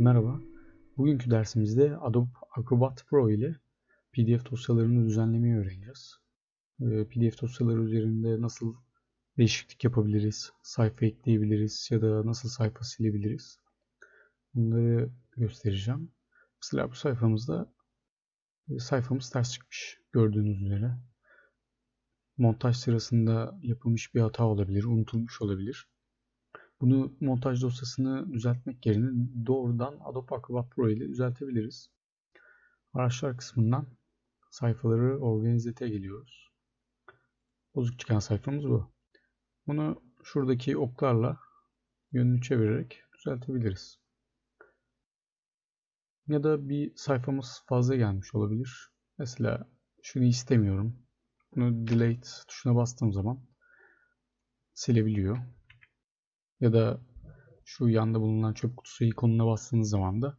Merhaba. Bugünkü dersimizde Adobe Acrobat Pro ile PDF dosyalarını düzenlemeyi öğreneceğiz. Ee, PDF dosyaları üzerinde nasıl değişiklik yapabiliriz, sayfa ekleyebiliriz ya da nasıl sayfa silebiliriz. Bunları göstereceğim. Mesela bu sayfamızda e, sayfamız ters çıkmış gördüğünüz üzere. Montaj sırasında yapılmış bir hata olabilir, unutulmuş olabilir. Bunu montaj dosyasını düzeltmek yerine doğrudan Adobe Acrobat Pro ile düzeltebiliriz. Araçlar kısmından sayfaları organizete geliyoruz. Bozuk çıkan sayfamız bu. Bunu şuradaki oklarla yönünü çevirerek düzeltebiliriz. Ya da bir sayfamız fazla gelmiş olabilir. Mesela şunu istemiyorum. Bunu delete tuşuna bastığım zaman silebiliyor. Ya da şu yanda bulunan çöp kutusu ikonuna bastığınız zaman da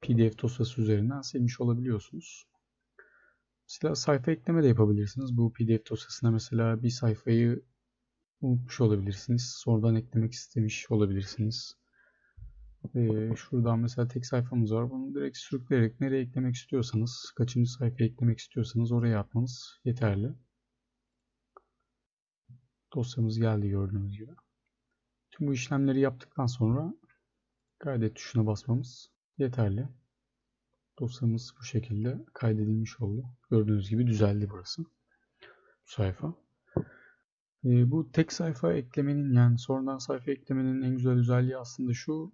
PDF dosyası üzerinden silmiş olabiliyorsunuz. Mesela sayfa ekleme de yapabilirsiniz. Bu PDF dosyasına mesela bir sayfayı unutmuş olabilirsiniz. Sonradan eklemek istemiş olabilirsiniz. Şuradan mesela tek sayfamız var. Bunu direkt sürükleyerek nereye eklemek istiyorsanız, kaçıncı sayfaya eklemek istiyorsanız oraya atmanız yeterli. Dosyamız geldi gördüğünüz gibi. Tüm bu işlemleri yaptıktan sonra kaydet tuşuna basmamız yeterli. Dosyamız bu şekilde kaydedilmiş oldu. Gördüğünüz gibi düzeldi burası. Bu sayfa. Ee, bu tek sayfa eklemenin yani sonradan sayfa eklemenin en güzel özelliği aslında şu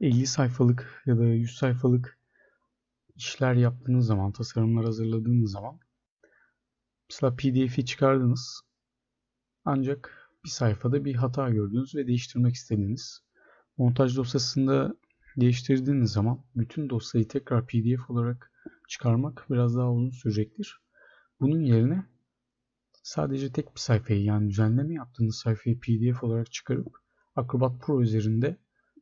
50 sayfalık ya da 100 sayfalık işler yaptığınız zaman, tasarımlar hazırladığınız zaman mesela PDF'i çıkardınız ancak bir sayfada bir hata gördünüz ve değiştirmek istediniz. Montaj dosyasında değiştirdiğiniz zaman bütün dosyayı tekrar PDF olarak çıkarmak biraz daha uzun sürecektir. Bunun yerine sadece tek bir sayfayı yani düzenleme yaptığınız sayfayı PDF olarak çıkarıp Acrobat Pro üzerinde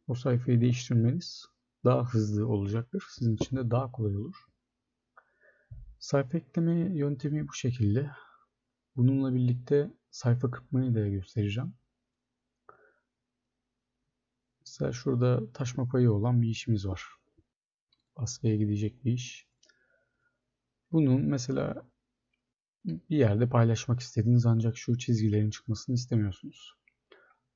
o sayfayı değiştirmeniz daha hızlı olacaktır. Sizin için de daha kolay olur. Sayfa ekleme yöntemi bu şekilde. Bununla birlikte sayfa kırpmayı da göstereceğim. Mesela şurada taşma payı olan bir işimiz var. Baskıya gidecek bir iş. Bunu mesela bir yerde paylaşmak istediğiniz ancak şu çizgilerin çıkmasını istemiyorsunuz.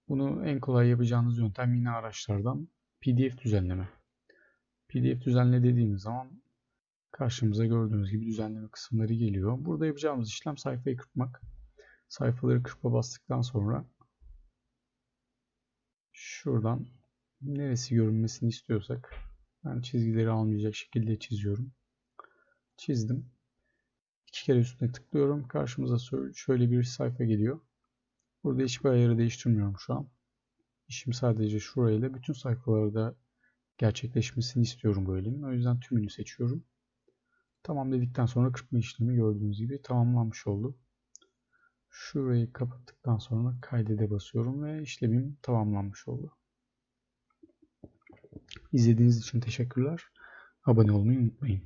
Bunu en kolay yapacağınız yöntem yine araçlardan PDF düzenleme. PDF düzenle dediğimiz zaman karşımıza gördüğünüz gibi düzenleme kısımları geliyor. Burada yapacağımız işlem sayfayı kırpmak. Sayfaları kırpa bastıktan sonra şuradan neresi görünmesini istiyorsak ben çizgileri almayacak şekilde çiziyorum. Çizdim. İki kere üstüne tıklıyorum. Karşımıza şöyle bir sayfa geliyor. Burada hiçbir ayarı değiştirmiyorum şu an. İşim sadece şurayla bütün sayfalarda gerçekleşmesini istiyorum bu elimin. O yüzden tümünü seçiyorum. Tamam dedikten sonra kırpma işlemi gördüğünüz gibi tamamlanmış oldu. Şurayı kapattıktan sonra kaydede basıyorum ve işlemim tamamlanmış oldu. İzlediğiniz için teşekkürler. Abone olmayı unutmayın.